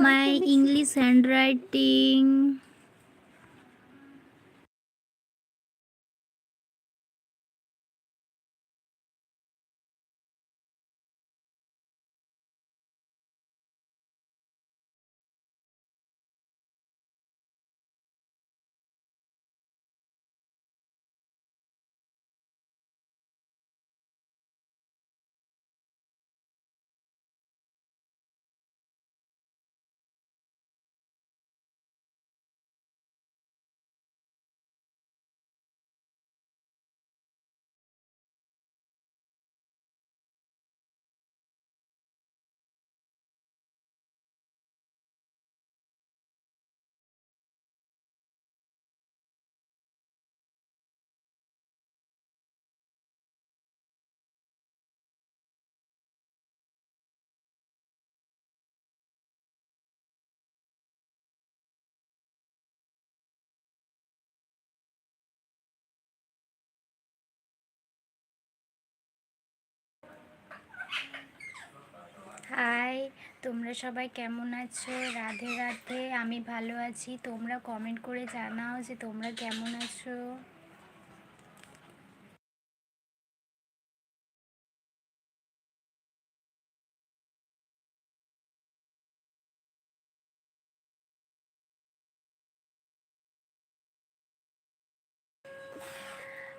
my English handwriting. High, তোমরা সবাই কেমন আছো? রাধে রাধে, আমি ভালো আছি। তোমরা কমেন্ট করে জানাও যে তোমরা কেমন আছো।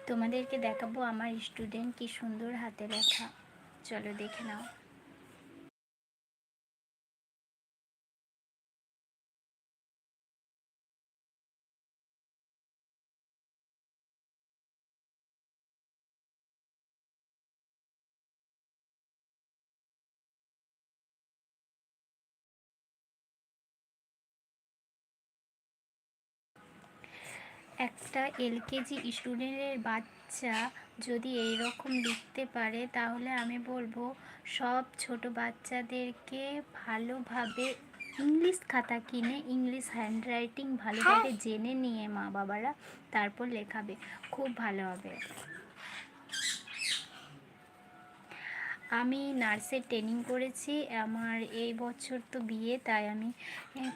তোমাদেরকে দেখাবো আমার স্টুডেন্ট কি সুন্দর হাতে লেখা চলো দেখে নাও। একটা এলকেজি স্টুডেন্টের বাচ্চা যদি এই রকম লিখতে পারে তাহলে আমি বলব সব ছোট বাচ্চাদেরকে ভালোভাবে ইংলিশ খাতা কিনে ইংলিশ হ্যান্ডরাইটিং ভালোভাবে জেনে নিয়ে মা বাবারা তারপর লেখাবে। খুব ভালো হবে। আমি নার্সের ট্রেনিং করেছি, আমার এই বছর তো বিয়ে, তাই আমি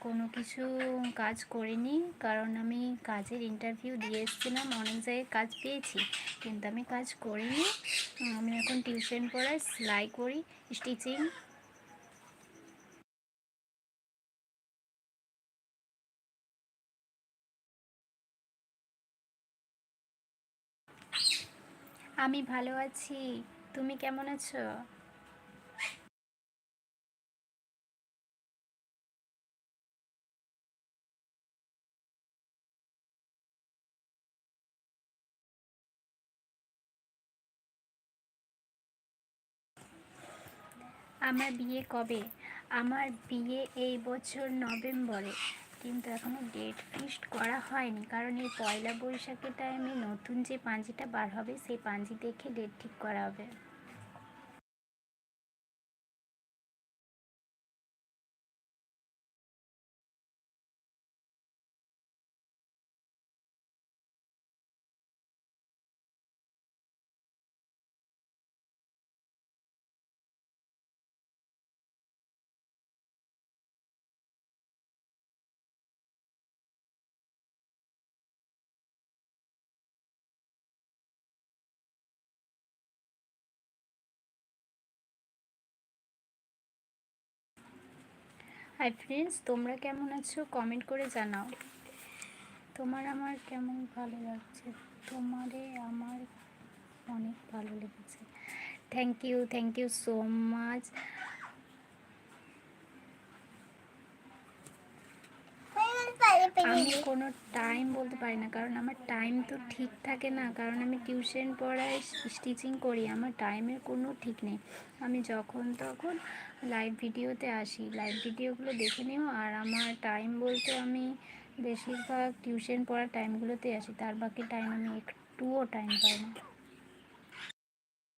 কোনো কিছু কাজ করিনি। কারণ আমি কাজের ইন্টারভিউ দিয়ে এসেছিলাম, অনেক জায়গায় কাজ পেয়েছি, কিন্তু আমি কাজ করিনি। আমি এখন টিউশন পড়াই, সেলাই করি স্টিচিং আমি ভালো আছি। তুমি কেমন আছো? আমার বিয়ে কবে? আমার বিয়ে এই বছর নভেম্বরে। কিন্তু এখনও ডেট ফিক্সড করা হয়নি। কারণ এই পয়লা বৈশাখের টাইমে নতুন যে পাঞ্জিটা বার হবে, সেই পাঞ্জি দেখে ডেট ঠিক করা হবে। হাই ফ্রেন্ডস তোমরা কেমন আছো? কমেন্ট করে জানাও। তোমার আমার কেমন ভালো লাগছে? তোমারে আমার অনেক ভালো লেগেছে। Thank you thank you so much আমি কোনো টাইম বলতে পারি না কারণ আমার টাইম তো ঠিক থাকে না। কারণ আমি টিউশন পড়াই স্টিচিং করি আমার টাইমের কোনো ঠিক নেই। আমি যখন তখন লাইভ ভিডিওতে আসি। লাইভ ভিডিওগুলো দেখে নিও। আর আমার টাইম বলতে আমি বেশিরভাগ টিউশন পড়ার টাইমগুলোতে আসি। তার বাকি টাইম আমি একটুও টাইম পাই না।